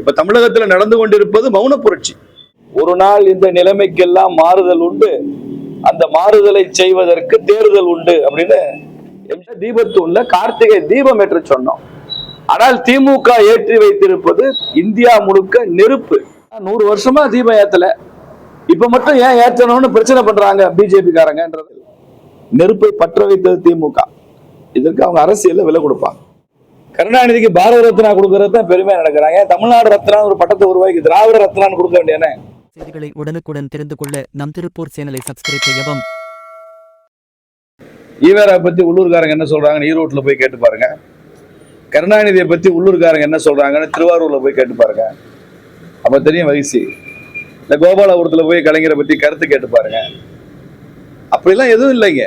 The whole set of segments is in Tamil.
இப்ப தமிழகத்துல நடந்து கொண்டிருப்பது மௌன புரட்சி. ஒரு நாள் இந்த நிலைமைக்கெல்லாம் மாறுதல் உண்டு. அந்த மாறுதலை செய்வதற்கு தேர்தல் உண்டு அப்படின்னு எம்ஜிஆர் கார்த்திகை தீபம் ஏற்று சொன்னோம். ஆனால் திமுக ஏற்றி வைத்திருப்பது இந்தியா முழுக்க நெருப்பு. நூறு வருஷமா தீபம் ஏத்தல. இப்ப மட்டும் ஏன் ஏற்றணும்னு பிரச்சனை பண்றாங்க பிஜேபி காரங்கன்றது நெருப்பை பற்ற வைத்தது திமுக. இதற்கு அவங்க அரசியல விலை கொடுப்பாங்க. கருணாநிதிக்கு பாரத ரத்னா கொடுக்கறது தான் பெருமையா நடக்கிறாங்க. தமிழ்நாடு ரத்னா ஒரு பட்டத்தை உருவாக்கி திராவிட ரத்னான்னு கொடுக்க வேண்டியன செய்திகளை உடனுக்குடன் தெரிந்து கொள்ள நம் திருப்பூர் சேனலை சப்ஸ்கிரைப் செய்யவும். ஈவேரா பத்தி உள்ளூர்காரங்க என்ன சொல்றாங்கன்னு ஈரோட்ல போய் கேட்டு பாருங்க. கருணாநிதியை பத்தி உள்ளூர்காரங்க என்ன சொல்றாங்கன்னு திருவாரூர்ல போய் கேட்டு பாருங்க. அப்ப தெரியும் வயசு இந்த கோபாலபுரத்துல போய் கலைஞரை பத்தி கருத்து கேட்டு பாருங்க. அப்படிலாம் எதுவும் இல்லைங்க.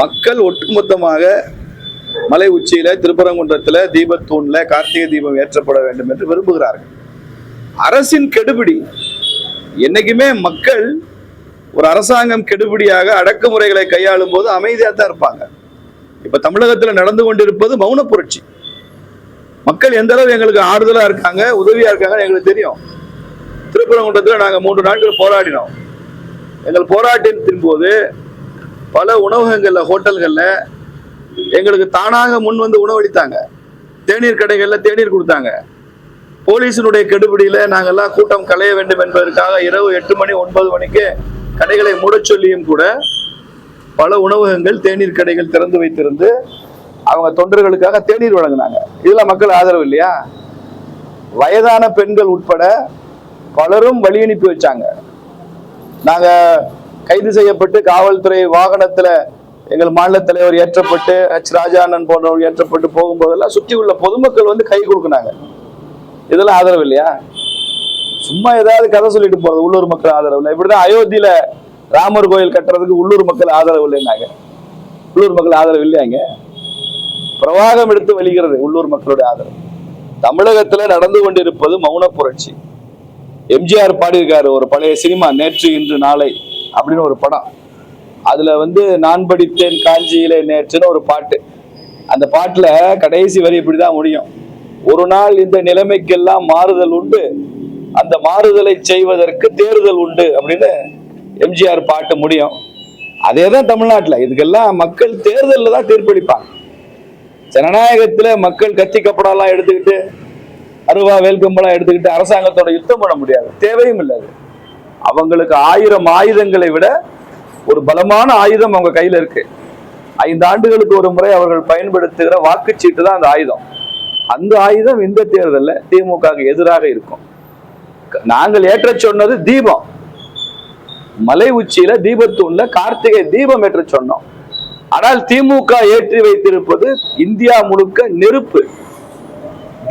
மக்கள் ஒட்டுமொத்தமாக மலை உச்சியில திருப்பரங்குன்றத்துல தீபத்தூண்ல கார்த்திகை தீபம் ஏற்றப்பட வேண்டும் என்று விரும்புகிறார்கள். அரசின் கெடுபிடி என்னைக்குமே மக்கள் ஒரு அரசாங்கம் கெடுபிடியாக அடக்குமுறைகளை கையாளும் போது அமைதியாக தான் இருப்பாங்க. இப்ப தமிழகத்துல நடந்து கொண்டிருப்பது மௌன புரட்சி. மக்கள் எந்த அளவு எங்களுக்கு ஆறுதலா இருக்காங்க உதவியா இருக்காங்கன்னு எங்களுக்கு தெரியும். திருப்பரங்குன்றத்தில் நாங்கள் மூன்று நாட்கள் போராடினோம். எங்கள் போராட்டத்தின் போது பல உணவகங்களில் ஹோட்டல்களில் எங்களுக்கு தானாக முன் வந்து உணவளித்தாங்க. தேநீர் கடைகள்ல தேநீர் கொடுத்தாங்க. போலீசினுடைய கெடுபிடியில நாங்கெல்லாம் கூட்டம் களைய வேண்டும் என்பதற்காக இரவு எட்டு மணி ஒன்பது மணிக்கு கடைகளை மூடச் சொல்லியும் கூட பல உணவகங்கள் தேநீர் கடைகள் திறந்து வைத்திருந்து அவங்க தொண்டர்களுக்காக தேநீர் வழங்கினாங்க. இதுல மக்கள் ஆதரவு இல்லையா? வயதான பெண்கள் உட்பட பலரும் வழி அனுப்பி வச்சாங்க. நாங்க கைது செய்யப்பட்டு காவல்துறை வாகனத்துல எங்கள் மாநில தலைவர் ஏற்றப்பட்டு ஹெச் ராஜானன் போன்றவர் ஏற்றப்பட்டு போகும்போதெல்லாம் சுற்றி உள்ள பொதுமக்கள் வந்து கை கொடுக்குனாங்க. இதெல்லாம் ஆதரவு இல்லையா? சும்மா ஏதாவது கதை சொல்லிட்டு போறது உள்ளூர் மக்கள் ஆதரவு இல்லை. இப்படிதான் அயோத்தியில ராமர் கோயில் கட்டுறதுக்கு உள்ளூர் மக்கள் ஆதரவு இல்லைன்னாங்க. உள்ளூர் மக்கள் ஆதரவு இல்லையாங்க பிரவாகம் எடுத்து வெளிகிறது உள்ளூர் மக்களுடைய ஆதரவு. தமிழகத்துல நடந்து கொண்டிருப்பது மௌன புரட்சி. எம்ஜிஆர் பாடியிருக்காரு ஒரு பழைய சினிமா நேற்று இன்று நாளை அப்படின்னு ஒரு படம். அதுல வந்து நான் படித்தேன் காஞ்சியிலே நேற்றுன்னு ஒரு பாட்டு. அந்த பாட்டுல கடைசி வரி இப்படிதான் முடியும். ஒரு நாள் இந்த நிலைமைக்கெல்லாம் மாறுதல் உண்டு. அந்த மாறுதலை செய்வதற்கு தேர்தல் உண்டு அப்படின்னு எம்ஜிஆர் பாட்டு முடியும். அதே தான் தமிழ்நாட்டில். இதுக்கெல்லாம் மக்கள் தேர்தலில் தான் தீர்ப்பளிப்பாங்க. ஜனநாயகத்துல மக்கள் கத்தி கப்படாலாம் எடுத்துக்கிட்டு அருவா வேல்கம்பெல்லாம் எடுத்துக்கிட்டு அரசாங்கத்தோட யுத்தம் பண்ண முடியாது. தேவையும் இல்லை அது. அவங்களுக்கு ஆயிரம் ஆயுதங்களை விட ஒரு பலமான ஆயுதம் அவங்க கையில இருக்கு. ஐந்து ஆண்டுகளுக்கு ஒரு முறை அவர்கள் பயன்படுத்துகிற வாக்குச்சீட்டு தான் அந்த ஆயுதம். அந்த ஆயுதம் இந்த தேர்தலில் திமுகவுக்கு எதிராக இருக்கும். நாங்கள் ஏற்ற சொன்னது தீபம். மலை உச்சியில தீபத்தூண்ல கார்த்திகை தீபம் ஏற்ற சொன்னோம். ஆனால் திமுக ஏற்றி வைத்திருப்பது இந்தியா முழுக்க நெருப்பு.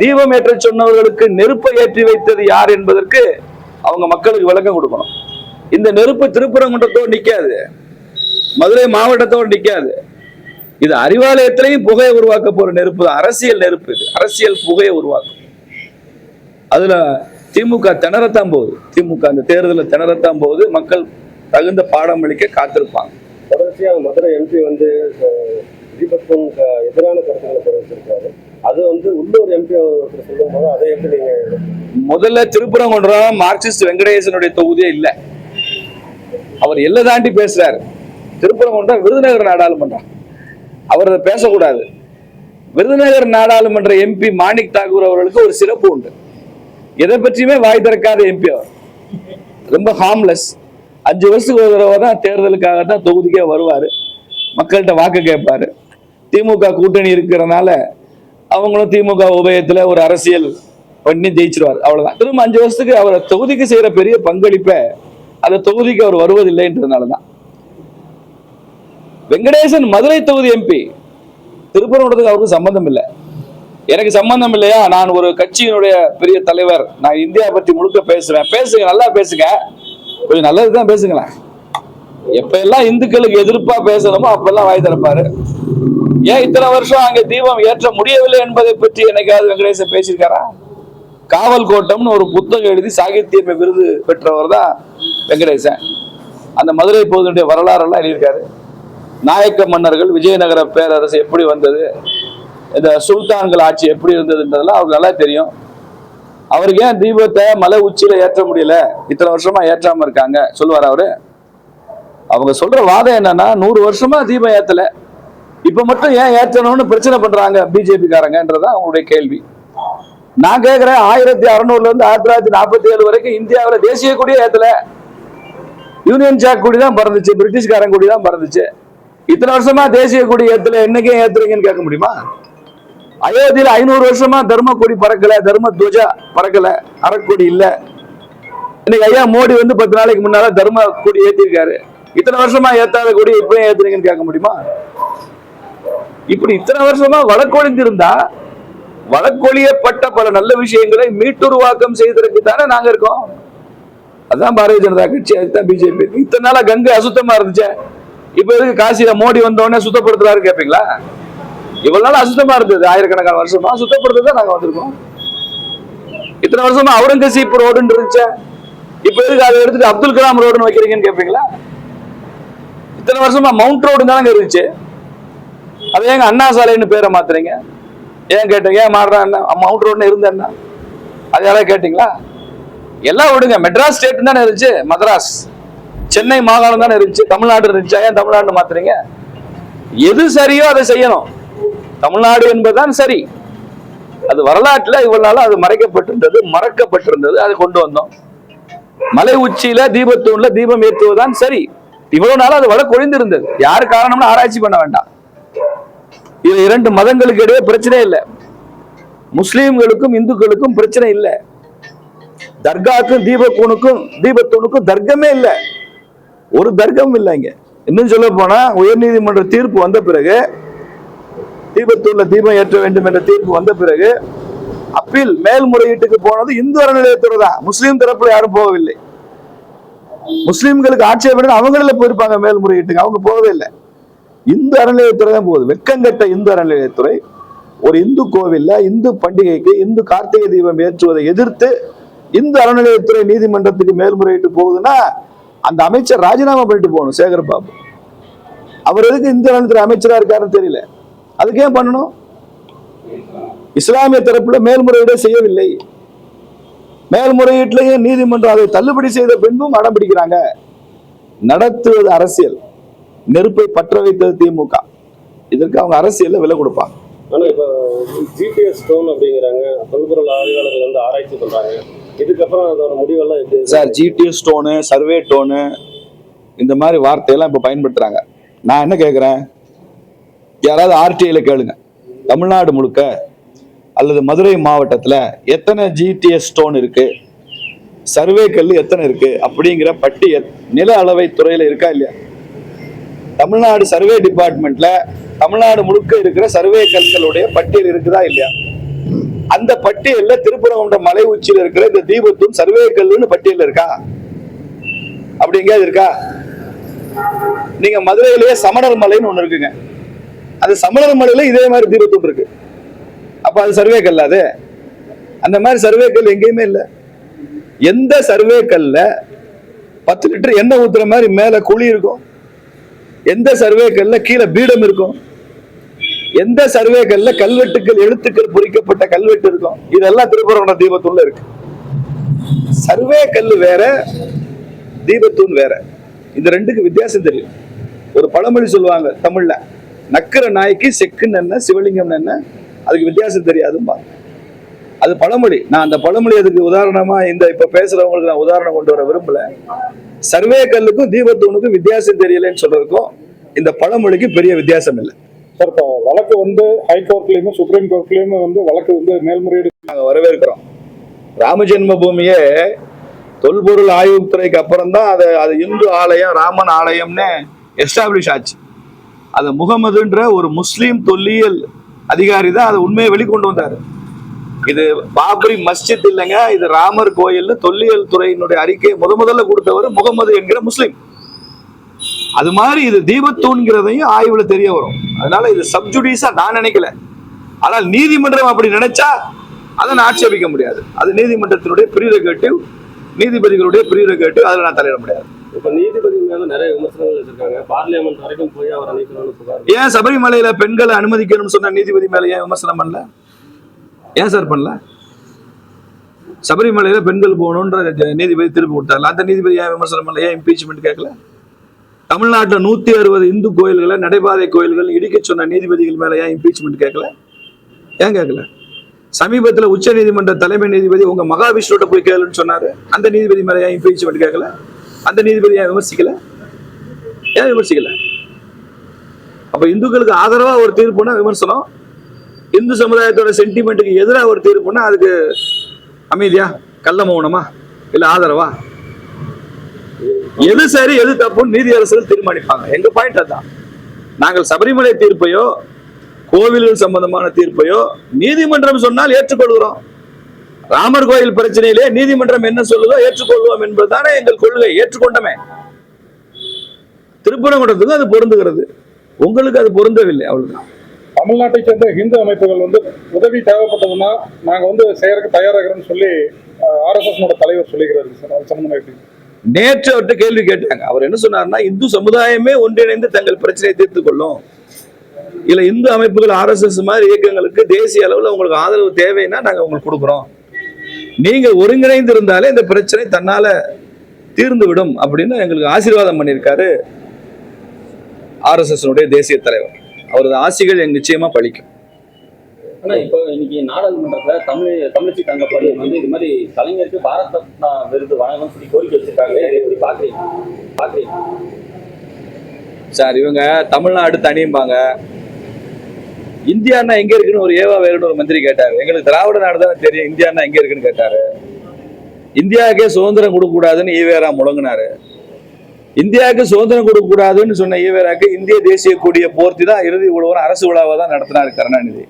தீபம் ஏற்ற சொன்னவர்களுக்கு நெருப்பை ஏற்றி வைத்தது யார் என்பதற்கு அவங்க மக்களுக்கு விளக்கம் கொடுக்கணும். இந்த நெருப்பு திருப்பரங்குன்றத்தோடு நிக்காது. மதுரை மாவட்டத்தோடு நிக்காது. இது அறிவாலயத்திலையும் புகையை உருவாக்க போற நெருப்பு தான். அரசியல் நெருப்பு இது. அரசியல் புகையை உருவாக்கும். அதுல திமுக திணறத்தான் போகுது. திமுக அந்த தேர்தலில் திணறத்தான் போகுது. மக்கள் தகுந்த பாடம் அளிக்க காத்திருப்பாங்க. தொடர்ச்சியா மதுரை எம்பி வந்து அஹ், எதிரான கருத்துக்களை தெரிவிச்சிருக்காரு அது வந்து உள்ளூர் எம்பி ஒருத்தர் சொல்லும் போது அதை எப்படி நீங்க முதல்ல திருப்பரங்குன்றம் மார்க்சிஸ்ட் வெங்கடேசனுடைய தொகுதியே இல்லை. அவர் எல்லை தாண்டி பேசுறாரு. திருப்பரங்குன்றம் விருதுநகர் நாடாளுமன்றம் அவர் அதை பேசக்கூடாது. விருதுநகர் நாடாளுமன்ற எம்பி மாணிக் தாக்கூர் அவர்களுக்கு ஒரு சிறப்பு உண்டு. எதை பற்றியுமே வாய் திறக்காத எம்பி அவர். ரொம்ப ஹார்ம்லெஸ் அஞ்சு வருஷத்துக்கு ஒரு தடவை தான் தேர்தலுக்காக தான் தொகுதிக்கே வருவார். மக்கள்கிட்ட வாக்கு கேட்பார். திமுக கூட்டணி இருக்கிறனால அவங்களும் திமுக உபயத்துல ஒரு அரசியல் பண்ணி ஜெயிச்சிருவார். அவ்வளவுதான். திரும்ப அஞ்சு வருஷத்துக்கு அவர் தொகுதிக்கு செய்யற பெரிய பங்களிப்பை அந்த தொகுதிக்கு அவர் வருவதில்லைன்றதுனால தான் வெங்கடேசன் மதுரை தொகுதி எம்பி திருப்பரங்குன்றத்துக்கு அவருக்கு சம்பந்தம் இல்லை எனக்கு சம்பந்தம் இல்லையா நான் ஒரு கட்சியினுடைய பெரிய தலைவர். நான் இந்தியா பத்தி முழுக்க பேசுறேன் பேசுங்க நல்லா பேசுங்க. கொஞ்சம் நல்லது தான் பேசுங்களேன். எப்ப எல்லாம் இந்துக்களுக்கு எதிர்ப்பா பேசணுமோ அப்பெல்லாம் வாய் திறப்பாரு. ஏன் இத்தனை வருஷம் அங்க தீபம் ஏற்ற முடியவில்லை என்பதை பற்றி என்னைக்காவது வெங்கடேசன் பேசியிருக்காரா? காவல் கோட்டம்னு ஒரு புத்தகம் எழுதி சாகித்ய விருது பெற்றவர் தான் வெங்கடேசன். அந்த மதுரை பகுதியுடைய வரலாறெல்லாம் எழுதியிருக்காரு. நாயக்க மன்னர்கள் விஜயநகர பேரரசு எப்படி வந்தது இந்த சுல்தான்கள் ஆட்சி எப்படி இருந்ததுன்றதெல்லாம் அவருக்கு நல்லா தெரியும். அவருக்கு ஏன் தீபத்தை மலை உச்சியில ஏற்ற முடியல? இத்தனை வருஷமா ஏற்றாம இருக்காங்க சொல்லுவார் அவரு. அவங்க சொல்ற வாதம் என்னன்னா நூறு வருஷமா தீபம் ஏத்தல. இப்ப மட்டும் ஏன் ஏற்றணும்னு பிரச்சனை பண்றாங்க பிஜேபி காரங்கன்றதான் அவங்களுடைய கேள்வி. நான் கேக்குறேன் ஆயிரத்தி அறுநூறுல இருந்து ஆயிரத்தி தொள்ளாயிரத்தி நாற்பத்தி ஏழு வரைக்கும் இந்தியாவில் தேசிய கொடியே ஏத்தல. யூனியன் ஜாக் கொடி தான் பறந்துச்சு பிரிட்டிஷ்காரன் கொடி தான் பறந்துச்சு. இத்தனை வருஷமா தேசிய கொடி ஏத்துல என்னைக்கே ஏத்துறீங்கன்னு கேட்க முடியுமா? அயோத்தியில ஐநூறு வருஷமா தர்ம கொடி பறக்கல தர்ம துவஜா பறக்கல அறக்கொடி இல்ல. இன்னைக்கு ஐயா மோடி வந்து பத்து நாளைக்கு முன்னால தர்ம கொடி ஏத்திருக்காரு. இத்தனை வருஷமா ஏத்தாத கொடி இப்பயும் ஏத்துறீங்கன்னு கேட்க முடியுமா? இப்படி இத்தனை வருஷமா வழக்கொழிந்திருந்தா வழக்கொழியப்பட்ட பல நல்ல விஷயங்களை மீட்டுருவாக்கம் செய்வதற்கு தானே நாங்க இருக்கோம். அதுதான் பாரதிய ஜனதா கட்சி அதுதான் பிஜேபி. இத்தனை நாளா கங்கை அசுத்தமா இருந்துச்சே. இப்ப எதுக்கு காசியில மோடி வந்தோடனே சுத்தப்படுத்துறாரு கேப்பீங்களா? இவ்வளவு நாள் அசுத்தமா இருந்தது ஆயிரக்கணக்கான வருஷமா சுத்தப்படுத்த நாங்க வந்திருக்கோம். இத்தனை வருஷமா அவுரங்கசீப் ரோடுன்னு இருந்துச்சே. இப்ப எதுக்கு அதை எடுத்துட்டு அப்துல் கலாம் ரோடுன்னு வைக்கிறீங்கன்னு கேப்பீங்களா? இத்தனை வருஷமா மவுண்ட் ரோடு தானங்க இருந்துச்சு. அது ஏங்க அண்ணா சாலைன்னு பேரை மாத்துறீங்க? ஏன் கேட்டீங்க? ஏன் மாடுறான் என்ன? மவுண்ட் ரோடுன்னு இருந்தேன் என்ன? அது யாராவது கேட்டீங்களா? எல்லாம் விடுங்க. மெட்ராஸ் ஸ்டேட் தானே இருந்துச்சு? மதராஸ். சென்னை மாகாணம் தானே இருந்துச்சு? தமிழ்நாடு இருந்துச்சா? ஏன் தமிழ்நாடு மாத்துறீங்க? எது சரியோ அதை செய்யணும். தமிழ்நாடு என்பதுதான் சரி. அது வரலாற்றுல இவ்வளவு நாளும் அது மறைக்கப்பட்டிருந்தது மறக்கப்பட்டிருந்தது அதை கொண்டு வந்தோம். மலை உச்சியில தீபத்தூண்ல தீபம் ஏற்றுவதுதான் சரி. இவ்வளவு நாளும் அது வள கொழிந்திருந்தது யார் காரணம்னு ஆராய்ச்சி பண்ண வேண்டாம். இது இரண்டு மதங்களுக்கு இடையே பிரச்சனை இல்லை. முஸ்லீம்களுக்கும் இந்துக்களுக்கும் பிரச்சனை இல்லை. தர்காக்கும் தீபக்கூனுக்கும் தீபத்தூணுக்கும் தர்க்கமே இல்லை. ஒரு தர்க்கம் இல்லை இங்க. இன்னும் சொல்ல போனா உயர்நீதிமன்ற தீர்ப்பு வந்த பிறகு தீபத்தூர்ல தீபம் ஏற்ற வேண்டும் என்ற தீர்ப்பு வந்த பிறகு அப்பீல் மேல்முறையீட்டுக்கு போனது இந்து அறநிலையத்துறை தான். முஸ்லீம் தரப்புல யாரும் போகவில்லை. முஸ்லீம்களுக்கு ஆட்சேபனை அவங்கள போயிருப்பாங்க மேல்முறையீட்டுக்கு. அவங்க போகவே இல்லை. இந்து அறநிலையத்துறை தான் போகுது. வெக்கங்கட்ட இந்து அறநிலையத்துறை. ஒரு இந்து கோவில்ல இந்து பண்டிகைக்கு இந்து கார்த்திகை தீபம் ஏற்றுவதை எதிர்த்து இந்த அறநிலையத்துறை நீதிமன்றத்துக்கு மேல்முறையீட்டு போகுதுன்னா அந்த அமைச்சர் ராஜினாமா பண்ணிட்டு போகணும் சேகர் பாபு. அவர் எதுக்கு இந்த அறநிலையத்துறை அமைச்சரா இருக்காருன்னு தெரியல. அதுக்கு ஏன் பண்ணணும்? இஸ்லாமிய தரப்புல மேல்முறையீடே செய்யவில்லை. மேல்முறையீட்டிலேயே நீதிமன்றம் அதை தள்ளுபடி செய்த பின்பும் அடம் பிடிக்கிறாங்க. நடத்துவது அரசியல். நெருப்பை பற்ற வைத்தது திமுக. இதற்கு அவங்க அரசியல்ல விலை கொடுப்பாங்க. ஆனா இப்ப ஜிபிஎஸ் ஸ்டோன் அப்படிங்கிறாங்க. தொல்பொருள் ஆய்வாளர்கள் வந்து ஆராய்ச்சி பண்றாங்க. இதுக்கப்புறம் அதோட முடிவெல்லாம் எப்படி சார் ஜிடிஎஸ் ஸ்டோனு சர்வே டோனு இந்த மாதிரி வார்த்தையெல்லாம் இப்போ பயன்படுத்துறாங்க. நான் என்ன கேட்குறேன் யாராவது ஆர்டிஐல கேளுங்க. தமிழ்நாடு முழுக்க அல்லது மதுரை மாவட்டத்தில் எத்தனை ஜிடிஎஸ் ஸ்டோன் இருக்கு? சர்வே கல் எத்தனை இருக்கு? அப்படிங்கிற பட்டியல் நில அளவை துறையில் இருக்கா இல்லையா? தமிழ்நாடு சர்வே டிபார்ட்மெண்ட்ல தமிழ்நாடு முழுக்க இருக்கிற சர்வே கல்களுடைய பட்டியல் இருக்குதா இல்லையா? அந்த பட்டியல்ல திருப்பரங்குன்றம் மலை உச்சியில் இருக்கிற இந்த தீபத்தும் சர்வே கல்லுன்னு பட்டியல் இருக்கா? அப்படி எங்கேயாவது இருக்கா? நீங்க மதுரையிலேயே சமணர் மலைன்னு ஒண்ணு இருக்குங்க. அந்த சமணர் மலையில இதே மாதிரி தீபத்தும் இருக்கு. அப்ப அது சர்வே கல் அது? அந்த மாதிரி சர்வே கல் எங்கேயுமே இல்லை. எந்த சர்வே கல்ல பத்து லிட்டர் எண்ணெய் ஊத்துற மாதிரி மேல குழி இருக்கும்? எந்த சர்வே கல்ல கீழே பீடம் இருக்கும்? எந்த சர்வே கல்வெட்டுகள் கல்வெட்டுக்கள் எழுத்துக்கள் பொறிக்கப்பட்ட கல்வெட்டு இருக்கும் இதெல்லாம் திருப்பரங்குன்றம் தீபத்துள்ள இருக்கு. சர்வே கல் வேற தீபத்தூண் வேற. இந்த ரெண்டுக்கு வித்தியாசம் தெரியும். ஒரு பழமொழி சொல்லுவாங்க தமிழ்ல நக்கிற நாய்க்கு செக்குன்னு என்ன சிவலிங்கம் என்ன? அதுக்கு வித்தியாசம் தெரியாதும்பா அது பழமொழி. நான் அந்த பழமொழி அதுக்கு உதாரணமா இந்த இப்ப பேசுறவங்களுக்கு நான் உதாரணம் கொண்டு வர விரும்பல. சர்வே கல்லுக்கும் தீபத்தூணுக்கும் வித்தியாசம் தெரியலன்னு சொல்றதுக்கும் இந்த பழமொழிக்கு பெரிய வித்தியாசம் இல்லை. சார் இப்போ வழக்கு வந்து ஹைகோர்ட்லேயுமே சுப்ரீம் கோர்ட்லயுமே வந்து வழக்கு வந்து மேல்முறையீடு நாங்கள் வரவேற்கிறோம். ராம ஜென்ம பூமியே தொல்பொருள் ஆய்வுத்துறைக்கு அப்புறம் தான் அது அது இந்து ஆலயம் ராமன் ஆலயம்னு எஸ்டாப்ளிஷ் ஆச்சு. அது முகமதுன்ற ஒரு முஸ்லீம் தொல்லியல் அதிகாரி தான் அதை உண்மையை வெளிக்கொண்டு வந்தாரு. இது பாபரி மஸ்ஜித் இல்லைங்க இது ராமர் கோயில் தொல்லியல் துறையினுடைய அறிக்கையை முத முதல்ல கொடுத்தவர் முகமது என்கிற முஸ்லீம். அது மாதிரி இது தீபத்தூண்கிறதையும் ஆய்வுல தெரிய வரும். அதனால இது சப்ஜுடிஸா நான் நினைக்கல. ஆனால் நீதிமன்றம் அப்படி நினைச்சா அதை நான் ஆட்சேபிக்க முடியாது. அது நீதிமன்றத்தினுடைய ப்ரீரகேட்டிவ் நீதிபதிகளுடைய ப்ரீரகேட்டிவ் அதில் நான் தலையிட முடியாது. இப்ப நீதிபதி மேல நிறைய விமர்சனங்கள் வச்சிருக்காங்க. பார்லிமெண்ட் வரைக்கும் போய் அவரை புகார் ஏன் சபரிமலையில பெண்களை அனுமதிக்கணும்னு சொன்ன நீதிபதி மேல ஏன் விமர்சனம் பண்ணல? ஏன் சார் பண்ணல? சபரிமலையில பெண்கள் போகணுன்ற நீதிபதி திருப்பி கொடுத்தாரு அந்த நீதிபதி ஏன் விமர்சனம் பண்ணல? ஏன் இம்பீச்மெண்ட் கேட்கல? தமிழ்நாட்டில் நூத்தி அறுபது இந்து கோயில்களை நடைபாதை கோயில்கள் இடிக்க சொன்ன நீதிபதிகள் மேல ஏன் இம்பீச்மெண்ட் கேட்கல? ஏன் கேட்கல? சமீபத்தில் உச்ச நீதிமன்ற தலைமை நீதிபதி உங்க மகாவிஷ்ணுட்ட போய் கேளுன்னு சொன்னாரு. அந்த நீதிபதி மேல ஏன் இம்பீச்மெண்ட் கேட்கல? அந்த நீதிபதி ஏன் விமர்சிக்கல? ஏன் விமர்சிக்கல? அப்ப இந்துக்களுக்கு ஆதரவா ஒரு தீர்ப்புனா விமர்சனம். இந்து சமுதாயத்தோட சென்டிமெண்ட்டுக்கு எதிராக ஒரு தீர்ப்புனா அதுக்கு அமைதியா கள்ள மௌனமா? இல்ல ஆதரவா? எது சரி எது தப்புன்னு நீதி அரசர்கள் தீர்மானிப்பாங்க. எங்க பாயிண்ட் அதான் நாங்கள் சபரிமலை தீர்ப்பையோ கோவில்கள் சம்பந்தமான தீர்ப்பையோ நீதிமன்றம் சொன்னால் ஏற்றுக்கொள்கிறோம். ராமர் கோயில் பிரச்சனையிலே நீதிமன்றம் என்ன சொல்லுதோ ஏற்றுக்கொள்வோம் என்பதுதானே எங்கள் கொள்கை. ஏற்றுக்கொண்டமே. திருப்பரங்குன்றத்துக்கு அது பொருந்துகிறது. உங்களுக்கு அது பொருந்தவில்லை அவ்வளவுதான். தமிழ்நாட்டை சேர்ந்த ஹிந்து அமைப்புகள் வந்து உதவி தேவைப்பட்டதுன்னா நாங்க வந்து செய்யறதுக்கு தயாராகிறோம்னு சொல்லி ஆர்எஸ்எஸ் தலைவர் சொல்லிக்கிறாரு சார் அது சம்பந்தமா எப்படி? நேற்று அவர்கிட்ட கேள்வி கேட்டாங்க. அவர் என்ன சொன்னார்னா இந்து சமுதாயமே ஒன்றிணைந்து தங்கள் பிரச்சனையை தீர்த்து கொள்ளும். இல்ல இந்து அமைப்புகள் ஆர்எஸ்எஸ் மாதிரி இயக்கங்களுக்கு தேசிய அளவுல உங்களுக்கு ஆதரவு தேவைன்னா நாங்க உங்களுக்கு கொடுக்குறோம். நீங்க ஒருங்கிணைந்து இருந்தாலே இந்த பிரச்சனை தன்னால தீர்ந்து விடும் அப்படின்னு எங்களுக்கு ஆசீர்வாதம் பண்ணியிருக்காரு ஆர்எஸ்எஸ் தேசிய தலைவர். அவரது ஆசிகள் எங்க நிச்சயமா பழிக்கும். ஆனா இப்போ இன்னைக்கு நாடாளுமன்றத்துல தமிழ் தமிழச்சி தங்கப்படி வந்து இது மாதிரி கலைஞருக்கு பாரத் ரத்னா விருது வழங்கணும்னு சொல்லி கோரிக்கை வச்சிருக்காங்க இதை எப்படி பாக்குறீங்க? பாக்குறீங்க? சார் இவங்க தமிழ்நாடு தனியும்பாங்க இந்தியான்னா எங்க இருக்குன்னு ஒரு ஏவா வேறுன்னு ஒரு மந்திரி கேட்டாரு. எங்களுக்கு திராவிட நாடு தானே தெரியும் இந்தியானா எங்க இருக்குன்னு கேட்டாரு. இந்தியாவுக்கே சுதந்திரம் கொடுக்க கூடாதுன்னு ஈவேரா முழங்கினாரு. இந்தியாவுக்கு சுதந்திரம் கொடுக்க கூடாதுன்னு சொன்ன ஈவேராக்கு இந்திய தேசிய கொடியை போர்த்தி தான் இறுதி உழவர் அரசு விழாவை தான் நடத்தினாரு கருணாநிதி.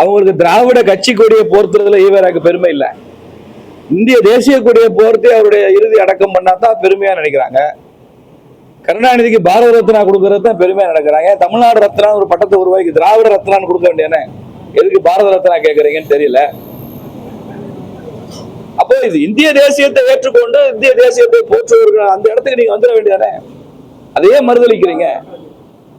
அவங்களுக்கு திராவிட கட்சி கொடியை போர்த்துறதுல ஈவேராக்கு பெருமை இல்லை. இந்திய தேசிய கொடியை போர்த்தி அவருடைய இறுதி அடக்கம் பண்ணா தான் பெருமையா நினைக்கிறாங்க. கருணாநிதிக்கு பாரத ரத்னா கொடுக்கறது தான் பெருமையா நடக்கிறாங்க தமிழ்நாடு ரத்னா ஒரு பட்டத்தை உருவாக்கி திராவிட ரத்னான்னு கொடுக்க வேண்டியன எதுக்கு பாரத ரத்னா கேட்கறீங்கன்னு தெரியல. அப்போ இது இந்திய தேசியத்தை ஏற்றுக்கொண்டு இந்திய தேசியத்தை போற்றுவர்கள் அந்த இடத்துக்கு நீங்க வந்துட வேண்டியதானே? அதையே மறுதளிக்கிறீங்க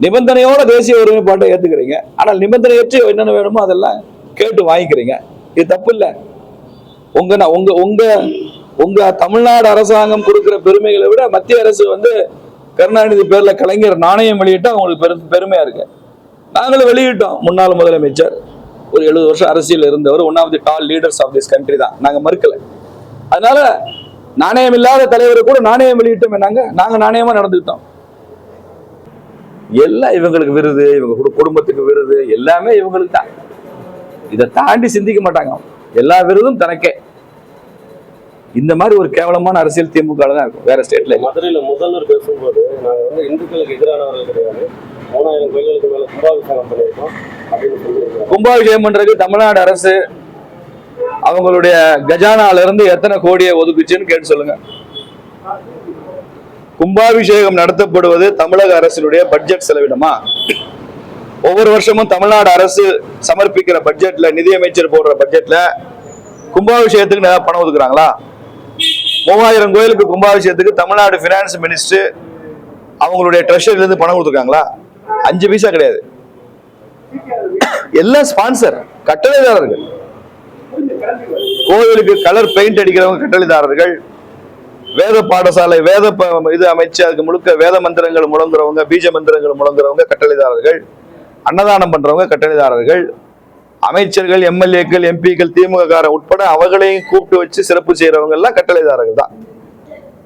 நிபந்தனையோட தேசிய ஒருமைப்பாட்டை ஏத்துக்கிறீங்க. ஆனால் நிபந்தனையற்று என்னென்ன வேணுமோ அதெல்லாம் கேட்டு வாங்கிக்கிறீங்க. இது தப்பு இல்லை உங்க உங்க உங்க உங்க தமிழ்நாடு அரசாங்கம் கொடுக்கிற பெருமைகளை விட மத்திய அரசு வந்து கருணாநிதி பேர்ல கலைஞர் நாணயம் வெளியிட்டா அவங்களுக்கு பெரு பெருமையா இருக்கு. நாங்களும் வெளியிட்டோம். முன்னாள் முதலமைச்சர் ஒரு எழுபது வருஷம் அரசியல் இருந்தவர். One of the tall leaders of this country தான். நாங்க மறுக்கல. அதனால நாணயம் இல்லாத தலைவரை கூட நாணயம் வெளியிட்டோம் நாங்க. நாங்க நாணயமா நடந்துக்கிட்டோம். எல்லாம் இவங்களுக்கு விருது இவங்க குடு- குடும்பத்துக்கு விருது எல்லாமே இவங்களுக்கு தான். இதை தாண்டி சிந்திக்க மாட்டாங்க எல்லா விருதும் தனக்கே. இந்த மாதிரி ஒரு கேவலமான அரசியல் திமுக தான் இருக்கும் வேற ஸ்டேட்ல. மதுரையில முதல்வர் பேசும்போது நாங்க வந்து இந்துக்களுக்கு எதிரானவர்கள் கிடையாது. மூணாயிரம் கோயில்களுக்கு மேல கும்பாபிஷேகம் பண்ணியிருக்கோம் அப்படின்னு சொல்லியிருக்காங்க. கும்பாபிஷேகம் பண்றதுக்கு தமிழ்நாடு அரசு அவங்களுடைய கஜானால இருந்து எத்தனை கோடியை ஒதுக்குச்சுன்னு கேட்டு சொல்லுங்க. கும்பாபிஷேகம் நடத்தப்படுவது தமிழக அரசினுடைய பட்ஜெட் செலவினமா? ஒவ்வொரு வருஷமும் தமிழ்நாடு அரசு சமர்ப்பிக்கிற பட்ஜெட்ல நிதியமைச்சர் போடுற பட்ஜெட்ல கும்பாபிஷேகத்துக்கு நிறைய பணம் ஒதுக்குறாங்களா? மூவாயிரம் கோயிலுக்கு கும்பாபிஷேகத்துக்கு தமிழ்நாடு பினான்ஸ் மினிஸ்டர் அவங்களுடைய ட்ரெஷரில இருந்து பணம் கொடுத்துருக்காங்களா? அஞ்சு பைசா கிடையாது. எல்லாம் ஸ்பான்சர் கட்டளைதாரர்கள். கோவிலுக்கு கலர் பெயிண்ட் அடிக்கிறவங்க கட்டளைதாரர்கள். வேத பாடசாலை வேத இது அமைச்சு அதுக்கு முழுக்க வேத மந்திரங்கள் முழங்குறவங்க பீஜ மந்திரங்கள் முழங்குறவங்க கட்டளைதாரர்கள் அன்னதானம் பண்றவங்க கட்டளைதாரர்கள் அமைச்சர்கள் எம்எல்ஏக்கள் எம்பிக்கள் திமுக காரன் உட்பட அவங்களையும் கூப்பிட்டு வச்சு சிறப்பு செய்யறவங்க எல்லாம் கட்டளைதாரர்கள் தான்.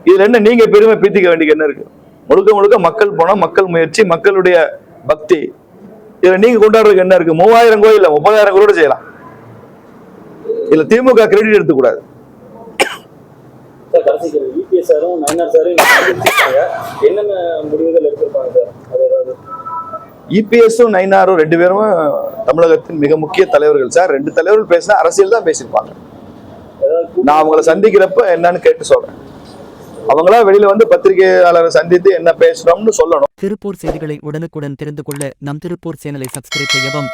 இதுல என்ன நீங்க பெருமை பீத்திக்க வேண்டிய என்ன இருக்கு? முழுக்க முழுக்க மக்கள் பணம் மக்கள் முயற்சி மக்களுடைய பக்தி. இதுல நீங்க கொண்டாடுறதுக்கு என்ன இருக்கு? மூவாயிரம் கோயில் முப்பதாயிரம் கோயிலோட செய்யலாம். இதுல திமுக கிரெடிட் எடுத்துக்கூடாது சார் கடைசிக்கு இபிஎஸ் சாரும் நயனார் சாரும். என்னென்ன முடிவுகள் எடுத்திருப்பாங்க சார்? அது ஏதாவது? இபிஎஸும் நைனாரும் ரெண்டு பேரும் தமிழகத்தின் மிக முக்கிய தலைவர்கள் சார். ரெண்டு தலைவர்கள் பேசினா அரசியல் தான் பேசியிருப்பாங்க. நான் அவங்கள சந்திக்கிறப்ப என்னன்னு கேட்டு சொல்றேன். அவங்களா வெளியில வந்து பத்திரிகையாளரை சந்தித்து என்ன பேசுறோம்னு சொல்லணும். திருப்பூர் செய்திகளை உடனுக்குடன் தெரிந்து கொள்ள நம் திருப்பூர் சேனலை சப்ஸ்கிரைப் செய்யவும்